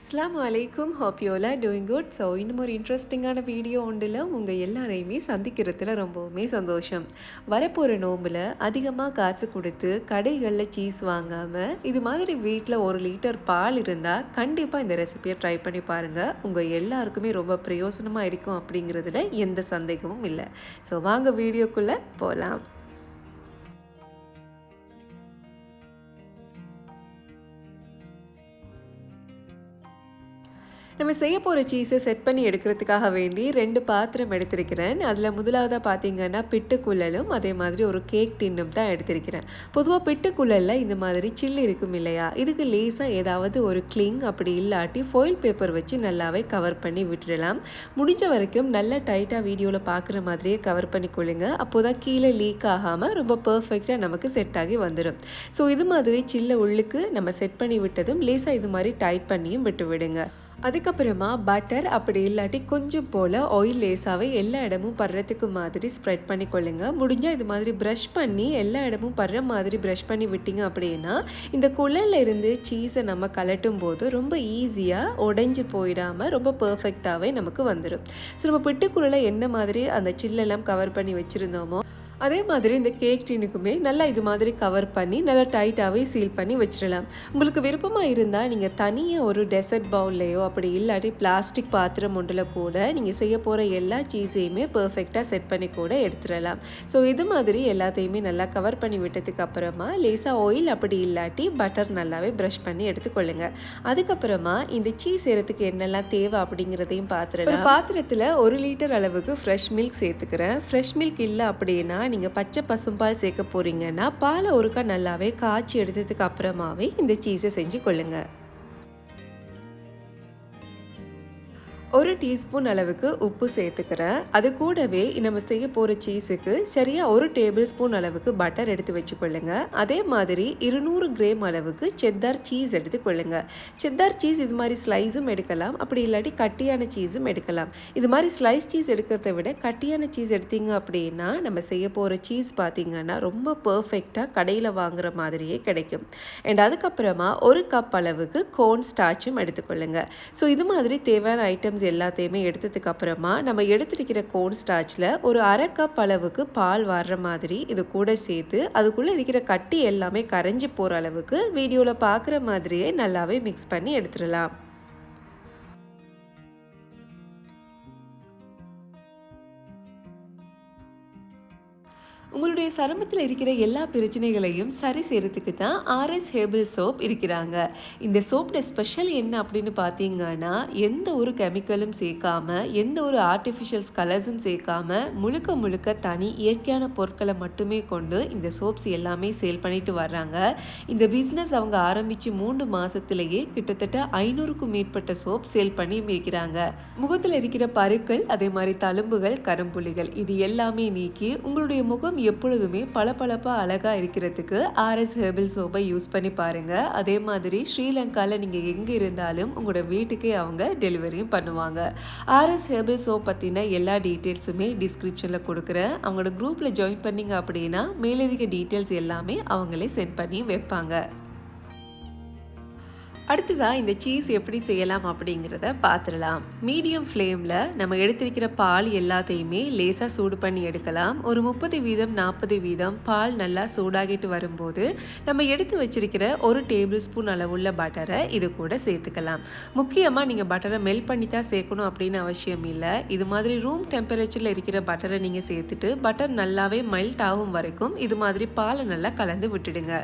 அஸ்லாம் வலைக்கும் ஹாப்பியோவில் doing good so இன்னும் ஒரு இன்ட்ரெஸ்டிங்கான வீடியோ ஒன்றில் உங்கள் எல்லாரையுமே சந்திக்கிறதுல ரொம்பவுமே சந்தோஷம். வரப்போகிற நோம்பில் அதிகமாக காசு கொடுத்து கடைகளில் சீஸ் வாங்காமல் இது மாதிரி வீட்டில் ஒரு லிட்டர் பால் இருந்தால் கண்டிப்பாக இந்த ரெசிபியை ட்ரை பண்ணி பாருங்கள் உங்கள் எல்லாருக்குமே ரொம்ப பிரயோசனமாக இருக்கும் அப்படிங்கிறதுல எந்த சந்தேகமும் இல்லை. ஸோ வாங்க வீடியோக்குள்ளே போகலாம் நம்ம செய்ய போகிற சீஸை செட் பண்ணி எடுக்கிறதுக்காக வேண்டி ரெண்டு பாத்திரம் எடுத்திருக்கிறேன். அதில் முதலாவதாக பார்த்தீங்கன்னா பிட்டுக்குள்ளலும் அதே மாதிரி ஒரு கேக் டின்னும் தான் எடுத்திருக்கிறேன். பொதுவாக பிட்டுக்குள்ளலில் இந்த மாதிரி சில்லு இருக்கும் இல்லையா? இதுக்கு லேசாக ஏதாவது ஒரு கிளிங் அப்படி இல்லாட்டி ஃபாயில் பேப்பர் வச்சு நல்லாவே கவர் பண்ணி விட்டுடலாம். முடிஞ்ச வரைக்கும் நல்லா டைட்டாக வீடியோவில் பார்க்குற மாதிரியே கவர் பண்ணி கொள்ளுங்க. அப்போ தான் கீழே லீக் ஆகாமல் ரொம்ப பர்ஃபெக்டாக நமக்கு செட் ஆகி வந்துடும் ஸோ இது மாதிரி சில்ல உள்ளுக்கு நம்ம செட் பண்ணி விட்டதும் லேசாக இது மாதிரி டைட் பண்ணியும் விட்டு விடுங்க. அதுக்கப்புறமா பட்டர் அப்படி இல்லாட்டி கொஞ்சம் போல் ஆயில் லேஸாகவே எல்லா இடமும் படுறதுக்கு மாதிரி ஸ்ப்ரெட் பண்ணி கொள்ளுங்க முடிஞ்சால் இது மாதிரி ப்ரஷ் பண்ணி எல்லா இடமும் படுற மாதிரி ப்ரஷ் பண்ணி விட்டீங்க அப்படின்னா இந்த குழல்ல இருந்து சீஸை நம்ம கலட்டும் போது ரொம்ப ஈஸியாக உடைஞ்சு போயிடாமல் ரொம்ப பர்ஃபெக்டாகவே நமக்கு வந்துடும் ஸோ நம்ம பிட்டுக்குள்ளே என்ன மாதிரி அந்த சில்லெல்லாம் கவர் பண்ணி வச்சுருந்தோமோ அதே மாதிரி இந்த கேக் டீனுக்குமே நல்லா இது மாதிரி கவர் பண்ணி நல்லா டைட்டாகவே சீல் பண்ணி வச்சிடலாம். உங்களுக்கு விருப்பமாக இருந்தால் நீங்கள் தனியாக ஒரு டெசர்ட் பவுல்லையோ அப்படி இல்லாட்டி பிளாஸ்டிக் பாத்திரம் ஒன்றில் கூட நீங்கள் செய்ய போகிற எல்லா சீஸையுமே பர்ஃபெக்டாக செட் பண்ணி கூட எடுத்துடலாம். ஸோ இது மாதிரி எல்லாத்தையுமே நல்லா கவர் பண்ணி விட்டதுக்கு அப்புறமா லேசாக ஆயில் அப்படி இல்லாட்டி பட்டர் நல்லாவே ப்ரஷ் பண்ணி எடுத்துக்கொள்ளுங்க. அதுக்கப்புறமா இந்த சீஸ் செய்கிறதுக்கு என்னெல்லாம் தேவை அப்படிங்கிறதையும் பார்த்துடலாம் பாத்திரத்தில் ஒரு லிட்டர் அளவுக்கு ஃப்ரெஷ் மில்க் சேர்த்துக்கிறேன். ஃப்ரெஷ் மில்க் இல்லை அப்படின்னா நீங்கள் பச்சை பசும்பால் சேர்க்க போகிறீங்கன்னா பாலை ஒருக்கா நல்லாவே காய்ச்சி எடுத்ததுக்கு அப்புறமாவே இந்த சீஸை செஞ்சு கொள்ளுங்கள் ஒரு டீஸ்பூன் அளவுக்கு உப்பு சேர்த்துக்கிறேன். அது கூடவே நம்ம செய்ய போகிற சீஸுக்கு சரியாக ஒரு டேபிள் ஸ்பூன் அளவுக்கு பட்டர் எடுத்து வச்சுக்கொள்ளுங்க. அதே மாதிரி இருநூறு கிராம் அளவுக்கு செத்தார் சீஸ் எடுத்துக்கொள்ளுங்க செத்தார் சீஸ் இது மாதிரி ஸ்லைஸும் எடுக்கலாம். அப்படி இல்லாட்டி கட்டியான சீஸும் எடுக்கலாம். இது மாதிரி ஸ்லைஸ் சீஸ் எடுக்கிறத விட கட்டியான சீஸ் எடுத்தீங்க அப்படின்னா நம்ம செய்ய போகிற சீஸ் பார்த்தீங்கன்னா ரொம்ப பர்ஃபெக்டாக கடையில் வாங்குற மாதிரியே கிடைக்கும். அண்ட் அதுக்கப்புறமா ஒரு கப் அளவுக்கு கோன் ஸ்டாச்சும் எடுத்துக்கொள்ளுங்க ஸோ இது மாதிரி தேவையான ஐட்டம்ஸ் ஐட்டம்ஸ் எல்லாத்தையுமே எடுத்ததுக்கு அப்புறமா நம்ம எடுத்துருக்கிற கோன் ஸ்டாச்சில் ஒரு அரை கப் அளவுக்கு பால் வர்ற மாதிரி இது கூட சேர்த்து அதுக்குள்ளே இருக்கிற கட்டி எல்லாமே கரைஞ்சி போகிற அளவுக்கு வீடியோவில் பார்க்குற மாதிரியே நல்லாவே மிக்ஸ் பண்ணி எடுத்துடலாம். உங்களுடைய சருமத்தில் இருக்கிற எல்லா பிரச்சனைகளையும் சரி செய்கிறதுக்கு தான் ஆர்எஸ் ஹேபிள் சோப் இருக்கிறாங்க. இந்த சோப்போட ஸ்பெஷல் என்ன அப்படின்னு பார்த்தீங்கன்னா எந்த ஒரு கெமிக்கலும் சேர்க்காம எந்த ஒரு ஆர்டிஃபிஷியல்ஸ் கலர்ஸும் சேர்க்காம முழுக்க முழுக்க தனி இயற்கையான பொருட்களை மட்டுமே கொண்டு இந்த சோப்ஸ் எல்லாமே சேல் பண்ணிட்டு வர்றாங்க. இந்த பிஸ்னஸ் அவங்க ஆரம்பித்து மூன்று மாதத்திலேயே கிட்டத்தட்ட ஐநூறுக்கும் மேற்பட்ட சோப் சேல் பண்ணி இருக்கிறாங்க. முகத்தில் இருக்கிற பருக்கள் அதே மாதிரி தழும்புகள் கரும்புள்ளிகள் இது எல்லாமே நீக்கி உங்களுடைய முகம் எப்பொழுது எப்பொழுதுமே பளபளப்பாக அழகாக இருக்கிறதுக்கு ஆர்எஸ் ஹெர்பல் சோப்பை யூஸ் பண்ணி பாருங்கள் அதே மாதிரி ஸ்ரீலங்காவில் நீங்கள் எங்கே இருந்தாலும் உங்களோட வீட்டுக்கே அவங்க டெலிவரியும் பண்ணுவாங்க. ஆர்எஸ் ஹெர்பல் சோப் பற்றின எல்லா டீட்டெயில்ஸுமே டிஸ்கிரிப்ஷனில் கொடுக்குறேன். அவங்களோட குரூப்பில் ஜாயின் பண்ணிங்க அப்படின்னா மேலதிக டீட்டெயில்ஸ் எல்லாமே அவங்களே சென்ட் பண்ணி வைப்பாங்க. அடுத்ததாக இந்த சீஸ் எப்படி செய்யலாம் அப்படிங்கிறத பார்த்துடலாம் மீடியம் ஃப்ளேமில் நம்ம எடுத்திருக்கிற பால் எல்லாத்தையுமே லேசாக சூடு பண்ணி எடுக்கலாம். ஒரு முப்பது வீதம் நாற்பது வீதம் பால் நல்லா சூடாகிட்டு வரும்போது நம்ம எடுத்து வச்சிருக்கிற ஒரு டேபிள் ஸ்பூன் அளவுள்ள பட்டரை இது கூட சேர்த்துக்கலாம். முக்கியமாக நீங்கள் பட்டரை மெல்ட் பண்ணி தான் சேர்க்கணும் அப்படின்னு அவசியம் இல்லை. இது மாதிரி ரூம் டெம்பரேச்சரில் இருக்கிற பட்டரை நீங்கள் சேர்த்துட்டு பட்டர் நல்லாவே மெல்ட் ஆகும் வரைக்கும் இது மாதிரி பாலை நல்லா கலந்து விட்டுடுங்க.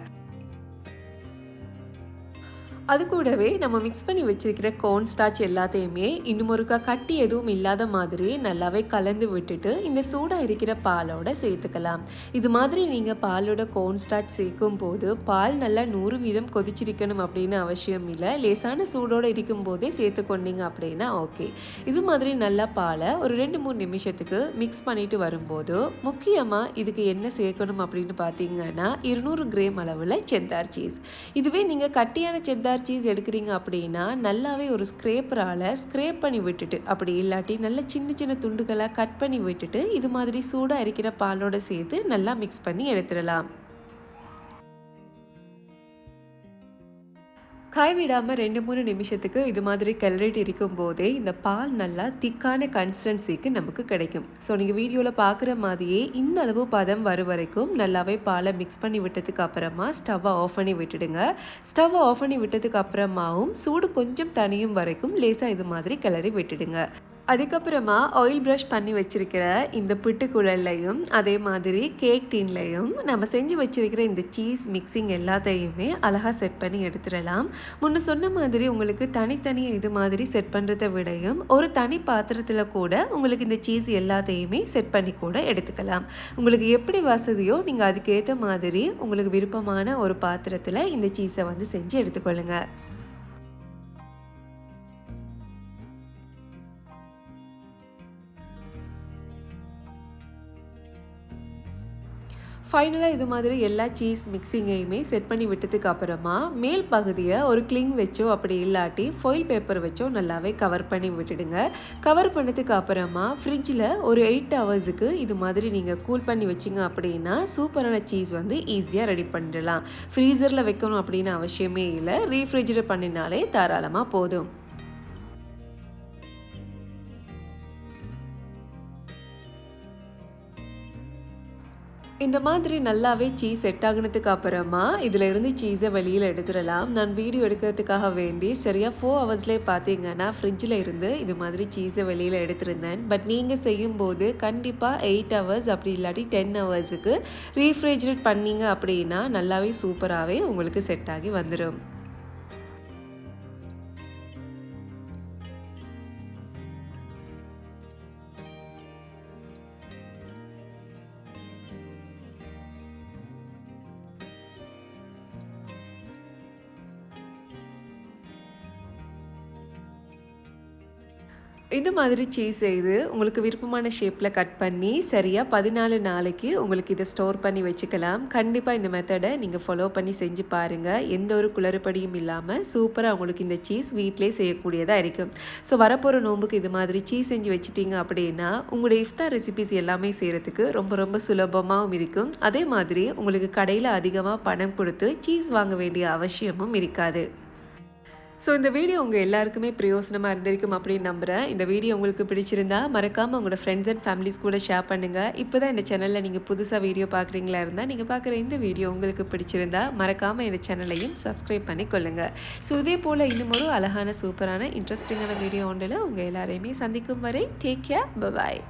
அது கூடவே நம்ம மிக்ஸ் பண்ணி வச்சிருக்கிற கோன் ஸ்டாச் எல்லாத்தையுமே இன்னும் ஒருக்கா கட்டி எதுவும் இல்லாத மாதிரி நல்லாவே கலந்து விட்டுட்டு இந்த சூடாக இருக்கிற பாலோட சேர்த்துக்கலாம். இது மாதிரி நீங்கள் பாலோட கோன் ஸ்டாச் சேர்க்கும் போது பால் நல்லா நூறு வீதம் கொதிச்சிருக்கணும் அப்படின்னு அவசியம் இல்லை. லேசான சூடோடு இருக்கும் போதே சேர்த்து கொண்டீங்க அப்படின்னா ஓகே இது மாதிரி நல்லா பாலை ஒரு ரெண்டு மூணு நிமிஷத்துக்கு மிக்ஸ் பண்ணிட்டு வரும்போது முக்கியமாக இதுக்கு என்ன சேர்க்கணும் அப்படின்னு பார்த்தீங்கன்னா இருநூறு கிராம் அளவில் செந்தார் சீஸ் இதுவே நீங்கள் கட்டியான செந்தார் செட்டார் சீஸ் எடுக்கிறீங்க அப்படின்னா நல்லாவே ஒரு ஸ்க்ரேப்பரால் ஸ்க்ரேப் பண்ணி விட்டுட்டு அப்படி இல்லாட்டி நல்ல சின்ன சின்ன துண்டுகளாக கட் பண்ணி விட்டுட்டு இது மாதிரி சூடாக இருக்கிற பாலோட சேர்த்து நல்லா மிக்ஸ் பண்ணி எடுத்துடலாம். கைவிடாமல் விடாமல் ரெண்டு மூணு நிமிஷத்துக்கு இது மாதிரி கிளறிட்டு இருக்கும் போதே இந்த பால் நல்லா திக்கான கன்சிஸ்டன்சிக்கு நமக்கு கிடைக்கும். ஸோ நீங்கள் வீடியோவில் பார்க்குற மாதிரியே இந்த அளவு பதம் வர வரைக்கும் நல்லாவே பாலை மிக்ஸ் பண்ணி விட்டதுக்கு அப்புறமா ஸ்டவ்வை ஆஃப் பண்ணி விட்டுடுங்க. ஸ்டவ்வை ஆஃப் பண்ணி விட்டதுக்கு அப்புறமாவும் சூடு கொஞ்சம் தனியும் வரைக்கும் லேசாக இது மாதிரி கிளறி விட்டுடுங்க. அதுக்கப்புறமா ஆயில் ப்ரஷ் பண்ணி வச்சுருக்கிற இந்த பிட்டுக்குழல்லையும் அதே மாதிரி கேக் டீன்லையும் நம்ம செஞ்சு வச்சுருக்கிற இந்த சீஸ் மிக்சிங் எல்லாத்தையுமே அழகாக செட் பண்ணி எடுத்துடலாம். முன்ன சொன்ன மாதிரி உங்களுக்கு தனித்தனியாக இது மாதிரி செட் பண்ணுறதை விடையும் ஒரு தனி பாத்திரத்தில் கூட உங்களுக்கு இந்த சீஸ் எல்லாத்தையுமே செட் பண்ணி கூட எடுத்துக்கலாம். உங்களுக்கு எப்படி வசதியோ நீங்கள் அதுக்கேற்ற மாதிரி உங்களுக்கு விருப்பமான ஒரு பாத்திரத்தில் இந்த சீஸை வந்து செஞ்சு எடுத்துக்கொள்ளுங்கள் ஃபைனலாக இது மாதிரி எல்லா சீஸ் மிக்சிங்கையுமே செட் பண்ணி விட்டதுக்கு அப்புறமா மேல் பகுதியை ஒரு கிளிங் வச்சோ அப்படி இல்லாட்டி ஃபாயில் பேப்பர் வச்சோ நல்லாவே கவர் பண்ணி விட்டுடுங்க. கவர் பண்ணதுக்கு அப்புறமா ஃப்ரிட்ஜில் ஒரு எயிட் ஹவர்ஸுக்கு இது மாதிரி நீங்கள் கூல் பண்ணி வச்சிங்க அப்படின்னா சூப்பரான சீஸ் வந்து ஈஸியாக ரெடி பண்ணிடலாம். ஃப்ரீசரில் வைக்கணும் அப்படின்னு அவசியமே இல்லை. ரீஃப்ரிஜரேட் பண்ணினாலே தாராளமாக போதும். இந்த மாதிரி நல்லாவே சீஸ் செட் ஆகினதுக்கு அப்புறமா இதில் இருந்து சீஸை வெளியில் எடுத்துடலாம். நான் வீடியோ எடுக்கிறதுக்காக வேண்டி சரியாக ஃபோர் ஹவர்ஸ்லேயே பார்த்தீங்கன்னா ஃப்ரிட்ஜில் இருந்து இது மாதிரி சீஸை வெளியில் எடுத்திருந்தேன். பட் நீங்கள் செய்யும்போது கண்டிப்பாக எயிட் ஹவர்ஸ் அப்படி இல்லாட்டி டென் ஹவர்ஸுக்கு ரீஃப்ரிஜரேட் பண்ணீங்க அப்படின்னா நல்லாவே சூப்பராகவே உங்களுக்கு செட் ஆகி வந்துடும் இந்த மாதிரி சீஸ் செய்து உங்களுக்கு விருப்பமான ஷேப்பில் கட் பண்ணி சரியாக பதினாலு நாளைக்கு உங்களுக்கு இதை ஸ்டோர் பண்ணி வச்சுக்கலாம். கண்டிப்பாக இந்த மெத்தடை நீங்கள் ஃபாலோ பண்ணி செஞ்சு பாருங்கள் எந்த ஒரு குளறுபடியும் இல்லாமல் சூப்பராக உங்களுக்கு இந்த சீஸ் வீட்டிலே செய்யக்கூடியதாக இருக்கும். ஸோ வரப்போகிற நோம்புக்கு இது மாதிரி சீஸ் செஞ்சு வச்சுட்டீங்க அப்படின்னா உங்களுடைய இஃப்தார் ரெசிபிஸ் எல்லாமே செய்கிறதுக்கு ரொம்ப ரொம்ப சுலபமாகவும் இருக்கும். அதே மாதிரி உங்களுக்கு கடையில் அதிகமாக பணம் கொடுத்து சீஸ் வாங்க வேண்டிய அவசியமும் இருக்காது. ஸோ இந்த வீடியோ உங்கள் எல்லாருக்குமே பிரயோசனமாக இருந்திருக்கும் அப்படின்னு நம்புகிறேன் இந்த வீடியோ உங்களுக்கு பிடிச்சிருந்தா மறக்காமல் உங்களோட ஃப்ரெண்ட்ஸ் அண்ட் ஃபேமிலிஸ் கூட ஷேர் பண்ணுங்கள் இப்போ தான் இந்த சேனலில் நீங்கள் புதுசாக வீடியோ பார்க்குறீங்களா இருந்தால் நீங்கள் பார்க்குற இந்த வீடியோ உங்களுக்கு பிடிச்சிருந்தா மறக்காமல் இந்த சேனலையும் சப்ஸ்கிரைப் பண்ணி கொள்ளுங்கள் ஸோ இதே போல் இன்னும் ஒரு அழகான சூப்பரான இன்ட்ரெஸ்டிங்கான வீடியோ ஒன்றில் உங்கள் எல்லாரையுமே சந்திக்கும் வரை டேக் கேர் பபாய்